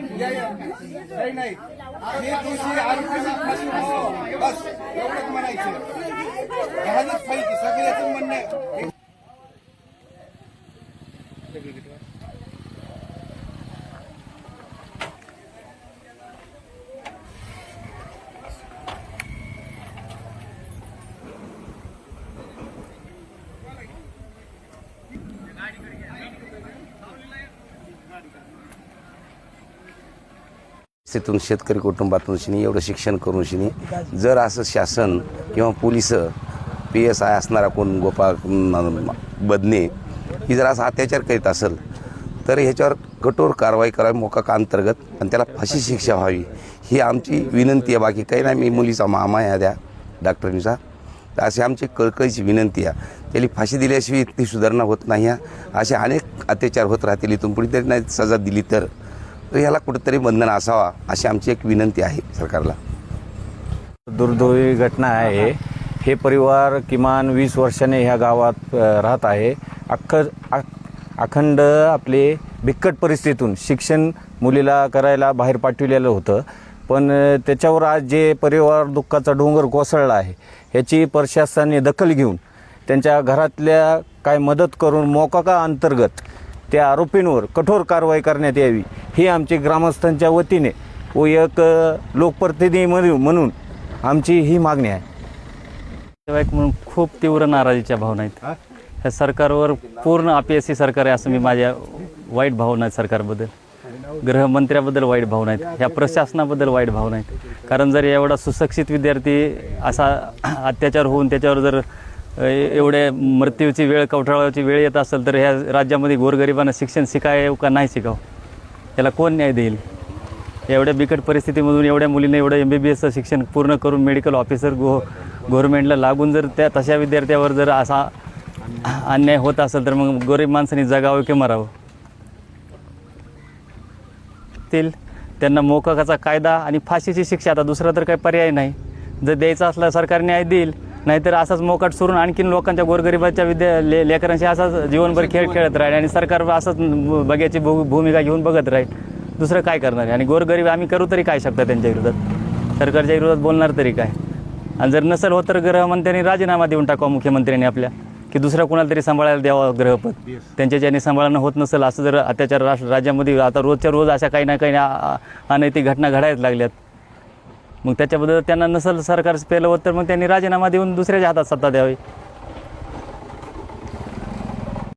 काही नाही जे दोषी आरोपींना फाशी हो बस एवढंच म्हणायचं घ्यायलाच पाहिजे सगळ्याचं म्हणणं आहे. तिथून शेतकरी कुटुंबातून शिनी एवढं शिक्षण करून शिनी जर असं शासन किंवा पोलीस पी एस आय असणारा कोण गोपाळ बदने ही जर असा अत्याचार करीत असेल तर ह्याच्यावर कठोर कारवाई करावी मोका अंतर्गत आणि त्याला फाशी शिक्षा व्हावी. ही आमची विनंती आहे. बाकी काही नाही. मी मुलीचा मामा या द्या डॉक्टरांचा. तर अशी आमची कळकळीची विनंती आहे. त्याला फाशी दिल्याशिवाय ती सुधारणा होत नाही आहे. असे अनेक अत्याचार होत राहतील. इथून पुढे तरी नाही सजा दिली तर. तर ह्याला कुठंतरी बंधन असावा अशी आमची एक विनंती आहे सरकारला. दुर्दैवी घटना आहे. हे परिवार किमान वीस वर्षाने ह्या गावात राहत आहे. अख्ख अखंड आपले बिकट परिस्थितीतून शिक्षण मुलीला करायला बाहेर पाठविलेलं होतं. पण त्याच्यावर आज जे परिवार दुःखाचा डोंगर कोसळला आहे ह्याची प्रशासनाने दखल घेऊन त्यांच्या घरातल्या काय मदत करून मोकाका अंतर्गत त्या आरोपींवर कठोर कारवाई करण्यात यावी ही आमची ग्रामस्थांच्या वतीने व एक लोकप्रतिनिधी म्हणून म्हणून आमची ही मागणी आहे. नातेवाईक म्हणून खूप तीव्र नाराजीच्या भावना आहेत. ह्या सरकारवर पूर्ण अपयशी सरकार आहे असं मी माझ्या वाईट भावना आहेत सरकारबद्दल. गृहमंत्र्याबद्दल वाईट भावना आहेत. ह्या प्रशासनाबद्दल वाईट भावना आहेत. कारण जर एवढा सुशिक्षित विद्यार्थी असा अत्याचार होऊन त्याच्यावर जर एवढे एवढ्या मृत्यूची वेळ कवठाळाची वेळ येत असेल तर ह्या राज्यामध्ये गोरगरिबांना शिक्षण शिकाय का नाही शिकावं? याला कोण न्याय देईल? एवढ्या बिकट परिस्थितीमधून एवढ्या मुलीने एवढं एम बी बी एसचं शिक्षण पूर्ण करून मेडिकल ऑफिसर गो गव्हर्नमेंटला लागून जर त्या तशा विद्यार्थ्यावर जर असा अन्याय होत असेल तर मग गरीब माणसांनी जगावं की मरावं? तील त्यांना मोकाकाचा कायदा आणि फाशीची शिक्षा आता दुसरा तर काही पर्याय नाही. जर द्यायचा असला सरकार न्याय देईल. नाहीतर असाच मोकाट सोडून आणखीन लोकांच्या गोरगरिबाच्या विद्या ले लेकरांशी असाच जीवनभर खेळ खेळत राहील आणि सरकार असंच बघ्याची भू भूमिका घेऊन बघत राहील. दुसरं काय करणार आहे? आणि गोरगरीब आम्ही करू तरी काय शकता त्यांच्या विरोधात? सरकारच्या विरोधात बोलणार तरी काय? आणि जर नसेल होत तर गृहमंत्र्यांनी राजीनामा देऊन टाकावा मुख्यमंत्र्यांनी आपल्या. की दुसऱ्या कुणाला तरी सांभाळायला द्यावं ग्रहपद त्यांच्या ज्यांनी सांभाळणं होत नसेल असं जर अत्याचार राष्ट्र राज्यामध्ये आता रोजच्या रोज अशा काही ना काही अनैतिक घटना घडायला लागल्यात. मग त्याच्याबद्दल त्यांना नसेल सरकार पेलवत तर मग त्यांनी राजीनामा देऊन दुसऱ्याच्या हातात सत्ता द्यावी.